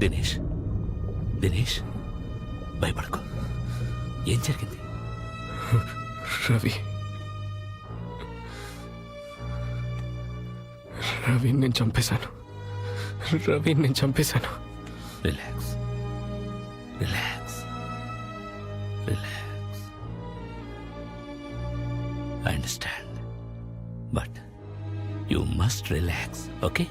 దినేష్. దినేష్ భయపడకు. ఏం జరిగింది? రవి. రవి నేను చంపేశాను. రవి నేను చంపేశాను. Relax. Relax. Relax. I understand. But you must relax okay?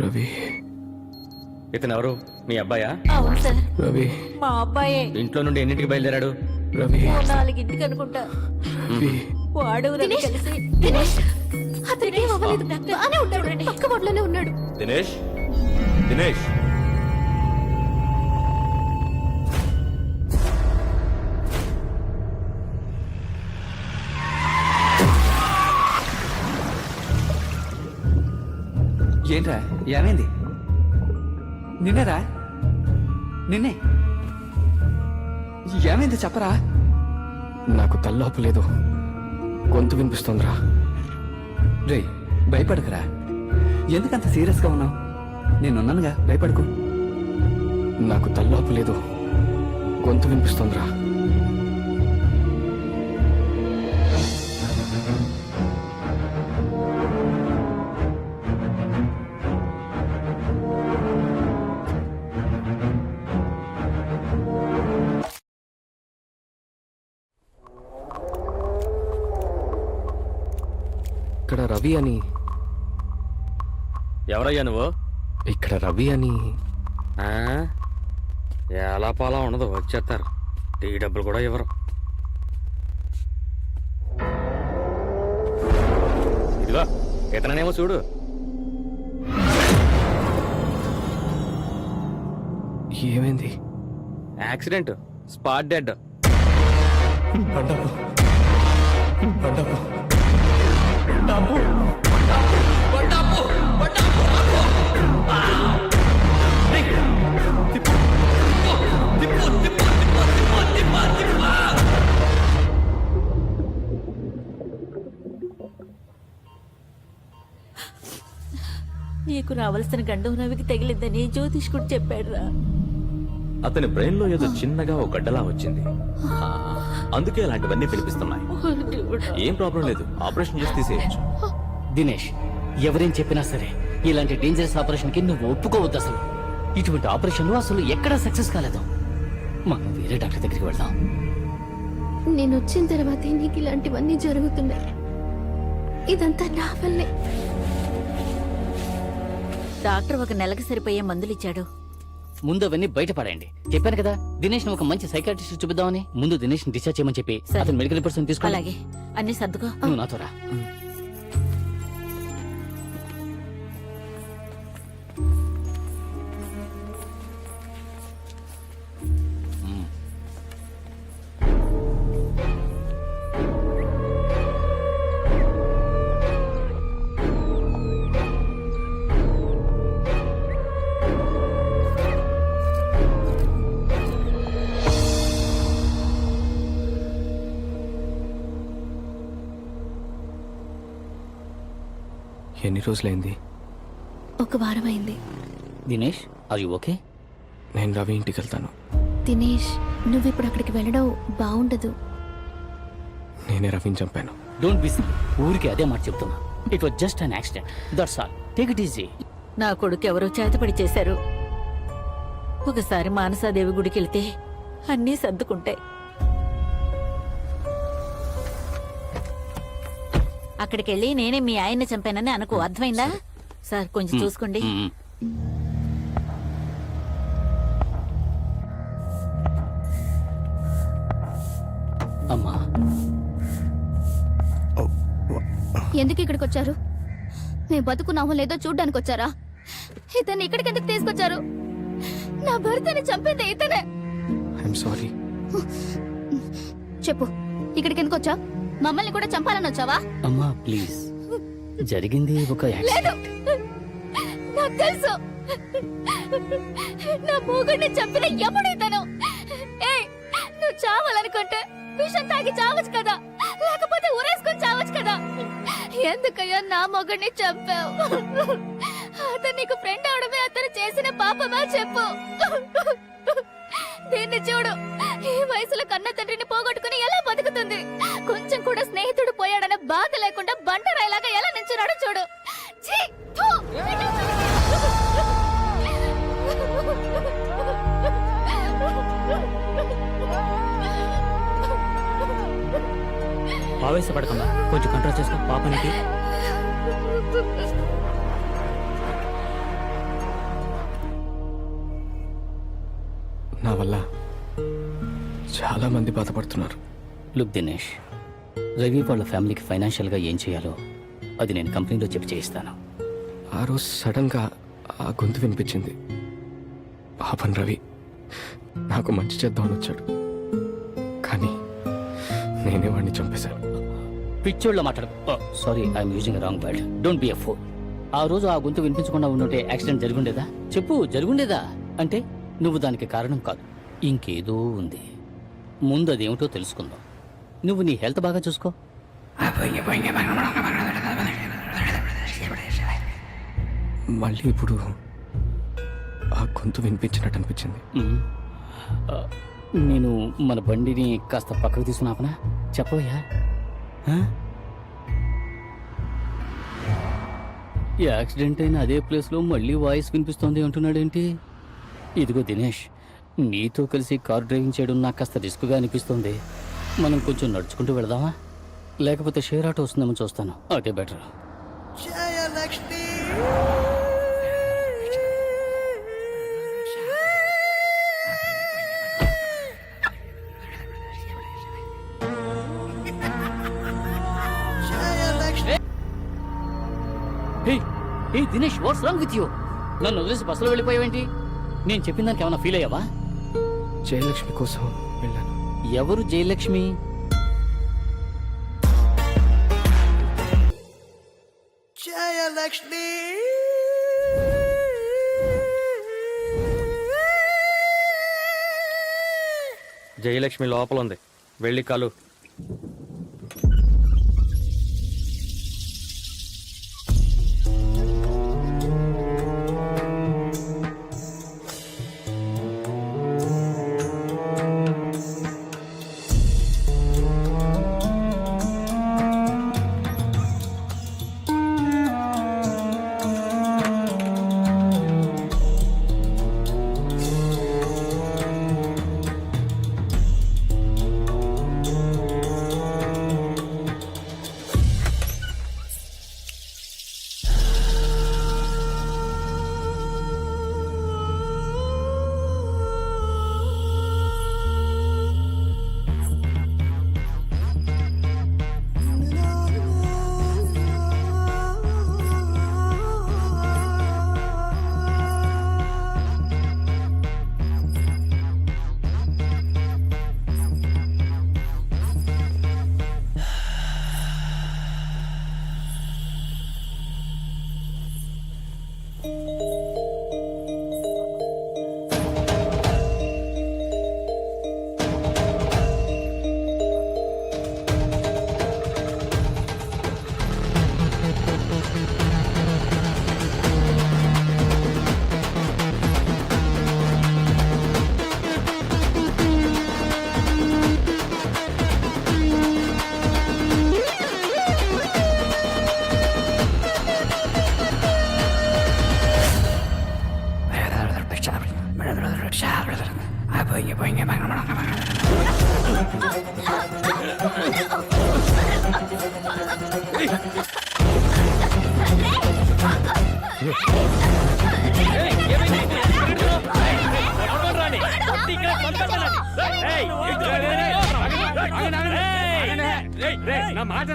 Ravi. ఇతను ఎవరు మీ అబ్బాయా? అవును సార్. రవి. మా అబ్బాయే. ఇంట్లో నుండి ఎన్నింటికి బయలుదేరాడు? రవి. ఓ నాలుగింటికి అనుకుంటా. రవి. వాడు రవి కలిసి దినేష్. అతనికి ఏం అవ్వలేదు. బానే ఉన్నాడు పక్క వార్డులోనే ఉన్నాడు. దినేష్? దినేష్? ఏంట్రా? ఏమైంది? నిన్నేరా? నిన్నే? ఏమైంది చెప్పరా? నాకు తల్లోపు లేదు. గొంతు వినిపిస్తుందిరా. రే భయపడకురా. ఎందుకంత సీరియస్గా ఉన్నావు? నేనున్నానుగా భయపడకు. నాకు తల్లోపు లేదు. గొంతు వినిపిస్తుందిరా. రవి అని. ఎవరయ్యా నువ్వు? ఇక్కడ రవి అని. ఆ? ఎలా పాలా ఉండదు వచ్చేస్తారు. టీ డబ్బులు కూడా ఇవ్వరు. ఇదిగో ఇతననేమో చూడు. ఏమైంది? Accident spot dead. బండపు బండపు నీకు రావాల్సిన గండం రవికి తగిలిందని జ్యోతిష్కుడు చెప్పాడు రా అతని బ్రెయిన్లో ఏదో చిన్నగా ఒక గడ్డలా వచ్చింది. అందుకే అలాంటివన్నీ పిలిపిస్తున్నాయి. ఏం ప్రాబ్లం లేదు. ఆపరేషన్ చేసి తీసేయచ్చు. దినేష్ ఎవరేం చెప్పినా సరే ఇలాంటి డేంజరస్ ఆపరేషన్కి నువ్వు ఒప్పుకోవద్దు అసలు. ఇటువంటి ఆపరేషన్లు అసలు ఎక్కడా సక్సెస్ కాలేదు. మనం వేరే డాక్టర్ దగ్గరికి వెళ్దాం. నేను వచ్చిన తర్వాతే నీకు ఇలాంటివన్నీ జరుగుతున్నాయి. ఇదంతా నా వల్లే. డాక్టర్ ఒక నెలకి సరిపోయే మందులు ఇచ్చాడు. ముందు అవన్నీ బయటపడండి చెప్పాను కదా దినేష్ ఒక మంచి సైకాట్రిస్ట్ చూపిద్దామని. ముందు దినేష్ డిశ్చార్జ్ చేయమని చెప్పి. అతను మెడికల్ పర్సన్ తీసుకో అలాగే. అన్ని సర్దుకో. నువ్వు నాతో రా. ఎన్ని రోజులైంది? ఒక వారం అయింది దినేష్ అది ఓకే నేను రవి ఇంటికి వెళ్తాను. దినేష్ నువ్వు ఇప్పుడు అక్కడికి వెళ్ళడం బాగుండదు నేనే రవిని చంపాను. డోంట్ బి ఊరికి అదే మాట చెప్తున్నా. It was just an accident that's all take it easy నా కొడుకు ఎవరో చేతపడి చేశారు. ఒకసారి మానసాదేవి గుడికి వెళ్తే అన్నీ సర్దుకుంటాయి. అక్కడికి వెళ్ళి నేనే మీ ఆయన్ని చంపానని అనుకో అర్థమైందా? సార్ కొంచెం చూసుకోండి. అమ్మా. ఎందుకు ఇక్కడికి వచ్చారు మేము బతుకున్నామో లేదో చూడ్డానికి వచ్చారా ఇతన్ని ఇక్కడికి ఎందుకు తీసుకొచ్చారు? నా భర్తని చంపింది ఇతనే. ఐఎమ్ సారీ చెప్పు ఇక్కడికి ఎందుకు వచ్చా మమ్మల్ని కూడా చంపాలని వచ్చావా? అమ్మా ప్లీజ్. జరిగింది ఒక లేదు. నాకు తెలుసు. నా మూగుడిని చంపిన యముడు ఇతను? అనుకుంటే విషం తాగి చావచ్చు కదా. లేకపోతే ఊరేసుకొని చావచ్చు కదా. ఎందుకయ్యా నా మొగుడిని చంపావు? అతను నీకు ఫ్రెండ్ అవడమే అతను చేసిన పాపమా చెప్పు? దీన్ని చూడు. ఈ వయసులో కన్న తండ్రిని పోగొట్టుకుని ఎలా బతుకుతుంది? కూడా స్నేహితుడు పోయాడన్న బాధ లేకుండా బండరాయిలాగా ఎలా నించున్నాడో చూడు. ఛీ! థూ! ఆవేశపడకుండా కొంచెం కంట్రోల్ చేసుకో. పాపనికి. నా వల్ల చాలా మంది బాధపడుతున్నారు. లుక్ దినేష్ రవి వాళ్ళ ఫ్యామిలీకి ఫైనాన్షియల్గా ఏం చేయాలో అది నేను కంపెనీలో చెప్పి చేయిస్తాను. ఆ రోజు సడన్గా ఆ గొంతు వినిపించింది. పాపన్ రవి నాకు మంచి చేద్దామని వచ్చాడు. కానీ నేనే వాడిని చంపేశాను. పిచ్చోళ్ళ మాట్లాడు sorry I'm using wrong word don't be a fool ఆ రోజు ఆ గొంతు వినిపించకుండా ఉండుంటే యాక్సిడెంట్ జరుగుండేదా? చెప్పు జరుగుండేదా? అంటే నువ్వు దానికి కారణం కాదు. ఇంకేదో ఉంది. ముందు అదేమిటో తెలుసుకుందాం. నువ్వు నీ హెల్త్ బాగా చూసుకో. మళ్ళీ ఇప్పుడు ఆ గొంతు వినిపించినట్టు అనిపించింది. నేను మన బండిని కాస్త పక్కకు తీసుకున్నాపనా చెప్పవయ్యా. యాక్సిడెంట్ అయిన అదే ప్లేస్లో మళ్ళీ వాయిస్ వినిపిస్తోంది అంటున్నాడేంటి? ఇదిగో దినేష్ నీతో కలిసి కార్ డ్రైవింగ్ చేయడం నాకు కాస్త రిస్క్గా అనిపిస్తుంది. మనం కొంచెం నడుచుకుంటూ వెళదామా? లేకపోతే షేర్ ఆటో వస్తుందేమో చూస్తాను. అదే better. Hey hey Dinesh what's wrong with you నన్ను వదిలేసి బస్సులో వెళ్ళిపోయావేంటి? నేను చెప్పిన దానికి ఏమైనా ఫీల్ అయ్యావా? జయలక్ష్మి కోసం వెళ్ళాను. ఎవరు జయలక్ష్మి? జయలక్ష్మి! లోపల ఉంది వెళ్ళి కలు. నా మాట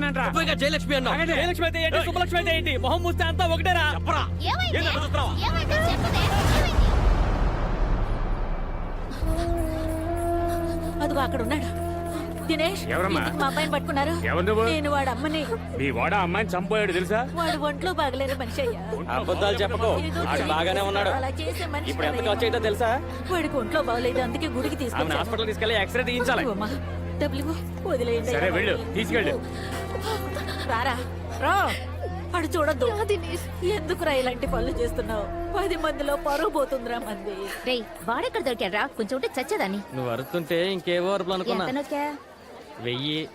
జయలక్ష్మి అన్నా జయలక్ష్మి అయితే ఏంటి శుభలక్ష్మి అయితే ఏంటి మొహం మూస్తే అంతా ఒకటేరా చెప్పరా ఏమైంది? ఏంటి అలా చూస్తున్నావ్? ఏమైంది? చెప్పదే. ఏమైంది? అదిగో అక్కడ ఉన్నాడు దినేష్ ఎవరమ్మా? ఎందుకు మా అబ్బాయిని పట్టుకున్నారు ఎవరు నువ్వు? నేను వాడు అమ్మని మీ వాడ అమ్మాయిని చంపోయాడు తెలుసా వాడు ఒంట్లో బాగలేని మనిషి అయ్యా అబద్ధాలు చెప్పకు ఏదో ఆడు బాగానే ఉన్నాడు అలా చేసే మనిషి ఇప్పుడు ఎంత కాదయ్యా. ఖర్చు అయిందో తెలుసా వాడికి ఒంట్లో బాగలేదు అందుకే గుడికి ఆమెను తీసుకొచ్చాను హాస్పిటల్ తీసుకెళ్ళి ఎక్స్రే తీయించాలి ఇవ్వమ్మా. డబ్బులు. వదిలేయండి. సరే. వెళ్ళు. తీసుకెళ్ళు. రారా. రా. అడు చూడద్దు. రా దినేష్ ఎందుకురా ఇలాంటి పనులు చేస్తున్నావు? పది మందిలో పరువు పోతుందిరా మంది. రేయ్ వాడెక్కడ దొరికాడ్రా? కొంచెం ఉంటే చచ్చేదాన్ని. నువ్వు అరుతుంటే ఇంకేవో అరుపులు అనుకున్నా. వెయ్యి.